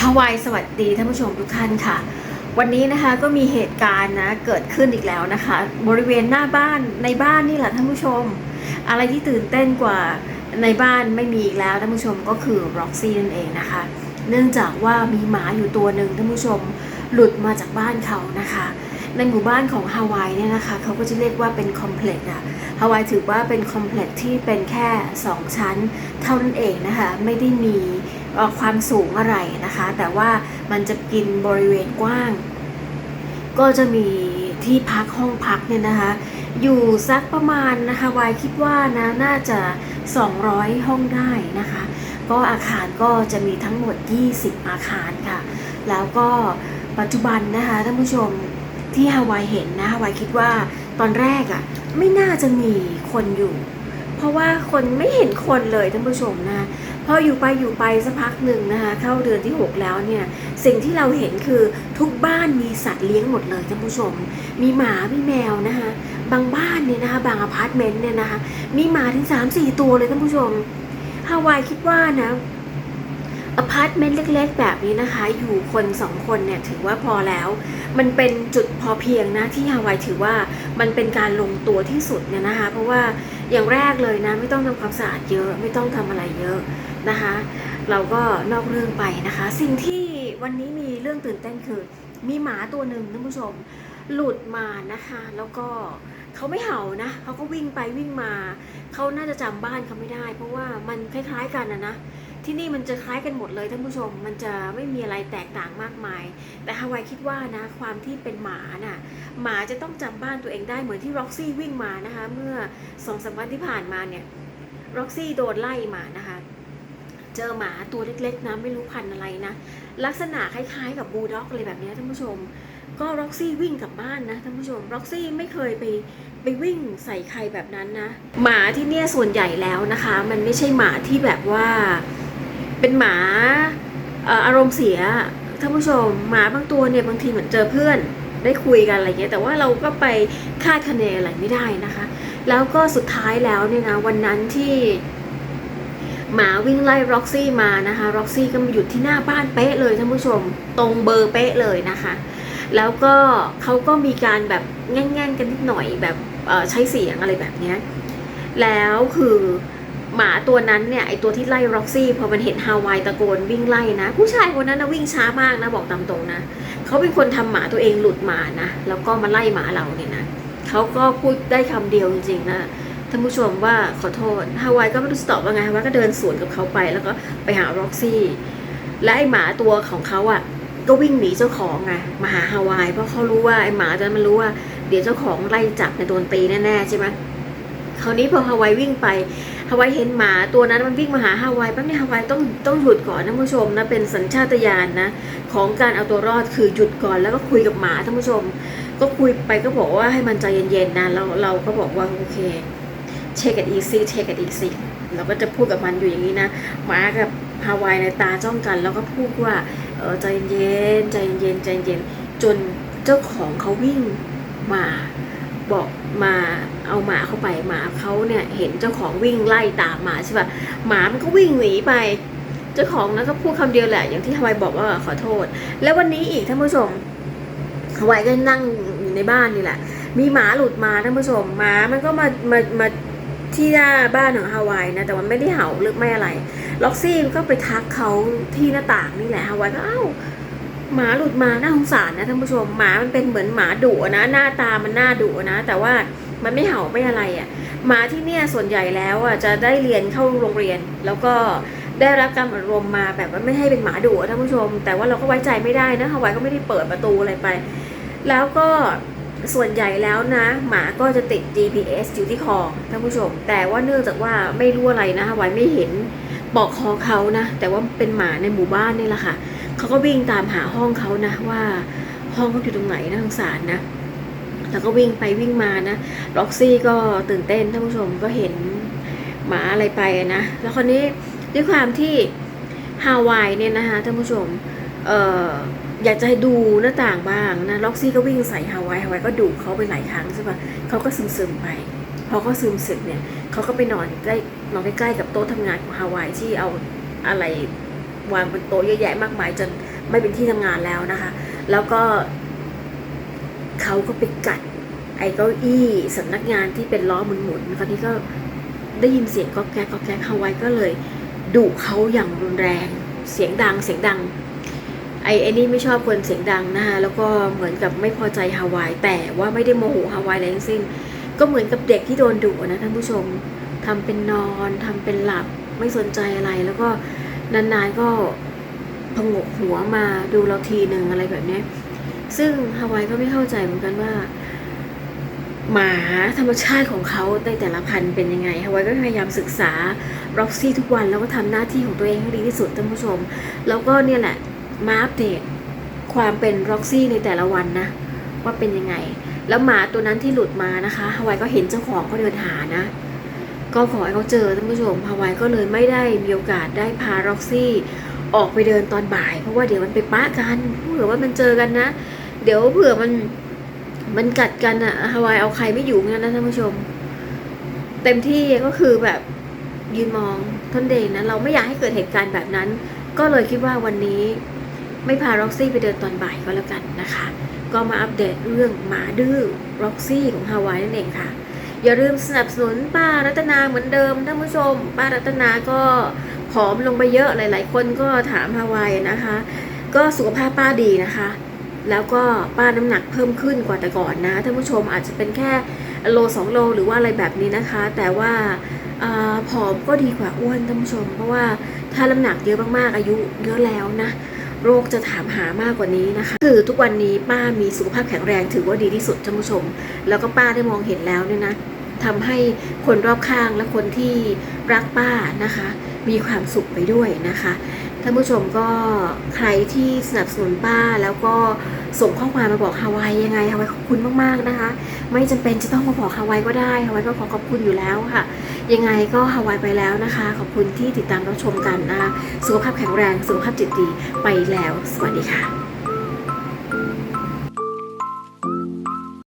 ฮาวายสวัสดีท่านผู้ชมทุกท่านค่ะ วันนี้นะคะก็มีเหตุการณ์นะเกิดขึ้นอีกแล้วนะคะ บริเวณหน้าบ้านในบ้านนี่แหละท่านผู้ชม อะไรที่ตื่นเต้นกว่าในบ้านไม่มีอีกแล้วท่านผู้ชมก็คือร็อกซี่นั่นเองนะคะ เนื่องจากว่ามีหมาอยู่ตัวหนึ่งท่านผู้ชมหลุดมาจากบ้านเขานะคะ ในหมู่บ้านของฮาวายเนี่ยนะคะเขาก็จะเรียกว่าเป็นคอมเพล็กซ์อะฮาวายถือว่าเป็นคอมเพล็กซ์ที่เป็นแค่ 2 ชั้นเท่านั้นเองนะคะไม่ได้มีความสูงอะไรนะคะ แต่ว่ามันจะกินบริเวณกว้าง ก็จะมีที่พักห้องพักเนี่ยนะคะ อยู่สักประมาณนะคะวายคิดว่านะน่าจะ 200 ห้องได้นะคะ ก็อาคารก็จะมีทั้งหมด 20 อาคารค่ะ แล้วก็ปัจจุบันนะคะท่านผู้ชม ที่ฮาวายเห็นนะฮาวายคิดว่าตอนแรกอะ่ะไม่น่าจะมีคนอยู่ เพราะว่าคนไม่เห็นคนเลยท่านผู้ชมนะพออยู่ไปอยู่ไปสักพักหนึ่งนะคะเข้าเดือนที่ 6 แล้วเนี่ยสิ่งที่เราเห็นคือทุกบ้านมีสัตว์เลี้ยงหมดเลยท่านผู้ชม มีหมา มีแมวนะคะบางบ้านเนี่ยนะคะบางอพาร์ตเมนต์เนี่ยนะคะมีหมาถึง 3-4 ตัวเลยท่านผู้ชมฮาวายคิดว่านะ อพาร์ตเมนต์เล็กๆ แบบนี้นะคะ อยู่คนสองคนเนี่ยถือว่าพอแล้ว มันเป็นจุดพอเพียงนะที่ฮาวายถือว่ามันเป็นการลงตัวที่สุดเนี่ยนะคะ เพราะว่าอย่างแรกเลยนะไม่ต้องทำความสะอาดเยอะไม่ต้องทำอะไรเยอะนะคะ เราก็นอกเรื่องไปนะคะ สิ่งที่วันนี้มีเรื่องตื่นเต้นคือ มีหมาตัวหนึ่งท่านผู้ชมหลุดมานะคะ แล้วก็เขาไม่เห่านะเขาก็วิ่งไปวิ่งมา เขาน่าจะจำบ้านเขาไม่ได้ เพราะว่ามันคล้าย ๆ กันนะนะ ที่นี่มันจะคล้ายกันหมดเลยท่านผู้ชม มันจะไม่มีอะไรแตกต่างมากมาย แต่ฮาวายคิดว่านะความที่เป็นหมาน่ะหมาจะต้องจำบ้านตัวเองได้เหมือนที่ร็อกซี่วิ่งมานะคะ เมื่อสองสามวันที่ผ่านมาเนี่ยร็อกซี่โดนไล่มานะคะ เจอหมาตัวเล็กๆนะไม่รู้พันธุ์อะไรนะ ลักษณะคล้ายๆกับบูลด็อกอะไรแบบนี้ท่านผู้ชม ก็ร็อกซี่วิ่งกลับบ้านนะท่านผู้ชมร็อกซี่ไม่เคยไปไปวิ่งใส่ใครแบบนั้นนะ หมาที่เนี่ยส่วนใหญ่แล้วนะคะ มันไม่ใช่หมาที่แบบว่า เป็นหมาอารมณ์เสียท่านผู้ชมหมาบางตัวเนี่ยบางทีเหมือนเจอเพื่อนได้คุยกันอะไรเงี้ยแต่ว่าเราก็ไปคาดคะเนอะไรไม่ได้นะคะ แล้วก็สุดท้ายแล้วเนี่ยนะวันนั้นที่หมาวิ่งไล่ร็อกซี่มานะคะร็อกซี่ก็มาหยุดที่หน้าบ้านเป๊ะเลยท่านผู้ชม ตรงเบอร์เป๊ะเลยนะคะ แล้วก็เขาก็มีการแบบแง่งๆกันนิดหน่อยแบบใช้เสียงอะไรแบบเนี้ยแล้วคือ หมาตัวนั้นเนี่ยไอตัวที่ไล่ร็อกซี่พอมันเห็นฮาวายตะโกนวิ่งไล่นะ ผู้ชายคนนั้นนะวิ่งช้ามากนะบอกตามตรงนะเขาเป็นคนทำหมาตัวเองหลุดมานะแล้วก็มาไล่หมาเราเนี่ยนะเขาก็พูดได้คำเดียวจริงๆนะท่านผู้ชมว่าขอโทษฮาวายก็ไม่รู้ตอบว่าไงฮาวายก็เดินสวนกับเขาไป แล้วก็ไปหาร็อกซี่และไอหมาตัวของเขาอะก็วิ่งหนีเจ้าของไงมาหาฮาวาย เพราะเขารู้ว่าไอหมาตัวนั้นมันรู้ว่าเดี๋ยวเจ้าของไล่จับในโดนตีแน่ๆใช่ไหมคราวนี้พอฮาวายวิ่งไป ฮาวายเห็นหมาตัวนั้นมันวิ่งมาหาฮาวายแป๊บเนี้ฮาวายต้องต้องหยุดก่อนนะท่านผู้ชมนะเป็นสัญชาตญาณนะของการเอาตัวรอดคือหยุดก่อนแล้วก็คุยกับหมาท่านผู้ชม ก็คุยไปก็บอกว่าให้มันใจเย็นๆนะเราเราก็บอกว่าโอเคเช็คกันอีซี่เช็คกันอีซี่เราก็จะพูดกับมันอยู่อย่างนี้นะหมากับฮาวายในตาจ้องกัน แล้วก็พูดว่าเออใจเย็นใจเย็นใจเย็นจนเจ้าของเขาวิ่งมาบอก มาเอาหมาเข้าไปหมาเขาเนี่ยเห็นเจ้าของวิ่งไล่ตามหมาใช่ป่ะหมามันก็วิ่งหนีไป เจ้าของนะก็พูดคำเดียวแหละ อย่างที่ฮาวายบอกว่าขอโทษ แล้ววันนี้อีกท่านผู้ชมฮาวายก็นั่งอยู่ในบ้านนี่แหละ มีหมาหลุดมาท่านผู้ชมหมามันก็มามามาที่หน้าบ้านของฮาวายนะแต่มันไม่ได้เห่าหรือไม่อะไร ล็อกซี่ก็ไปทักเขาที่หน้าต่างนี่แหละฮาวายก็เอ้า หมาหลุดมาน่าสงสารนะท่านผู้ชมหมามันเป็นเหมือนหมาดุนะ หน้าตามันหน่าดุนะ แต่ว่ามันไม่เห่าไม่อะไรอะ่ะหมาที่เนี่ยส่วนใหญ่แล้วอะจะได้เรียนเข้าโรงเรียน แล้วก็ได้รับการอบรมมาแบบว่าไม่ให้เป็นหมาดุอะท่านผู้ชม แต่ว่าเราก็ไว้ใจไม่ได้นะฮาวายก็ไม่ได้เปิดประตูอะไรไป แล้วก็ส่วนใหญ่แล้วนะ หมาก็จะติด GPS อยู่ที่คอท่านผู้ชม แต่ว่าเนื่องจากว่าไม่รู้อะไรนะไว้ไม่เห็นบอกคอเขานะ แต่ว่าเป็นหมาในหมู่บ้านนี่แหละค่ะ เขาก็วิ่งตามหาห้องเขานะว่าห้องเขาอยู่ตรงไหนนะสงสารนะ แล้วก็วิ่งไปวิ่งมานะล็อกซี่ก็ตื่นเต้นท่านผู้ชมก็เห็นหมาอะไรไปนะ แล้วคราวนี้ด้วยความที่ฮาวายเนี่ยนะคะท่านผู้ชมเอ่ออยากจะให้ดูหน้าต่างบ้างนะล็อกซี่ก็วิ่งใส่ฮาวายฮาวายก็ดุเขาไปหลายครั้งใช่ปะเขาก็ซึมซึมๆไปพอเขาซึมเสร็จเนี่ยเขาก็ไปนอนใกล้นอนใกล้ๆกับโต๊ะทำงานของฮาวายที่เอาอะไร วางบนโต๊ะเยอะแยะมากมายจนไม่เป็นที่ทำงานแล้วนะคะ แล้วก็เขาก็ไปกัด ไอ้เก้าอี้สำนักงานที่เป็นล้อหมุนๆคราวนี้ก็ได้ยินเสียงก็แก๊กก็แก๊กฮาวายก็เลยดุเขาอย่างรุนแรง เสียงดังเสียงดัง ไอ้ไอ้นี่ไม่ชอบคนเสียงดังนะคะแล้วก็เหมือนกับไม่พอใจฮาวาย แต่ว่าไม่ได้โมโหฮาวายอะไรทั้งสิ้น ก็เหมือนกับเด็กที่โดนดุนะท่านผู้ชมทำเป็นนอนทำเป็นหลับไม่สนใจอะไรแล้วก็ นานๆก็พงกหัวมาดูเราทีหนึ่งอะไรแบบนี้ ซึ่งฮาวายก็ไม่เข้าใจเหมือนกันว่า หมาธรรมชาติของเขาในแต่ละพันธุ์เป็นยังไงฮาวายก็พยายามศึกษาร็อกซี่ทุกวันแล้วก็ทำหน้าที่ของตัวเองให้ดีที่สุดท่านผู้ชม แล้วก็เนี่ยแหละมาอัปเดตความเป็นร็อกซี่ในแต่ละวันนะ ว่าเป็นยังไง แล้วหมาตัวนั้นที่หลุดมานะคะฮาวายก็เห็นเจ้าของเขาเดินหานะ ก็ขอให้เขาเจอท่านผู้ชมฮาวายก็เลยไม่ได้มีโอกาสได้พาร็อกซี่ออกไปเดินตอนบ่าย เพราะว่าเดี๋ยวมันไปปะกันเผื่อว่ามันเจอกันนะ เดี๋ยวเผื่อมันมันกัดกันอะฮาวายเอาใครไม่อยู่เหมือนนนะท่านผู้ชม เต็มที่ก็คือแบบยืนมองทนเดงนะเราไม่อยากให้เกิดเหตุการณ์แบบนั้น ก็เลยคิดว่าวันนี้ไม่พาร็อกซี่ไปเดินตอนบ่ายก็แล้วกันนะคะ ก็มาอัปเดตเรื่องหมาดื้อร็อกซี่ของฮาวายนั่นเองค่ะ อย่าลืมสนับสนุนป้ารัตนาเหมือนเดิมท่านผู้ชม ป้ารัตนาก็ผอมลงไปเยอะหลาย ๆ คนก็ถามฮาวายนะคะ ก็สุขภาพป้าดีนะคะ แล้วก็ป้าน้ำหนักเพิ่มขึ้นกว่าแต่ก่อนนะท่านผู้ชมอาจจะเป็นแค่โลสองโลหรือว่าอะไรแบบนี้นะคะ แต่ว่าอาผอมก็ดีกว่าอ้วนท่านผู้ชม เพราะว่าถ้าน้ำหนักเยอะมากๆอายุเยอะแล้วนะโรคจะถามหามากกว่านี้นะคะ คือทุกวันนี้ป้ามีสุขภาพแข็งแรงถือว่าดีที่สุดท่านผู้ชม แล้วก็ป้าได้มองเห็นแล้วเนี่ยนะ ทำให้คนรอบข้างและคนที่รักป้านะคะ มีความสุขไปด้วยนะคะท่านผู้ชมก็ใครที่สนับสนุนป้าแล้วก็ส่งข้อความมาบอกฮาวายยังไงฮาวายขอบคุณมากๆนะคะ ไม่จำเป็นจะต้องมาบอกฮาวายก็ได้ฮาวายก็ขอขอบคุณอยู่แล้วค่ะ ยังไงก็ฮาวายไปแล้วนะคะ ขอบคุณที่ติดตามรับชมกันนะคะสุขภาพแข็งแรงสุขภาพจิตดีไปแล้ว สวัสดีค่ะ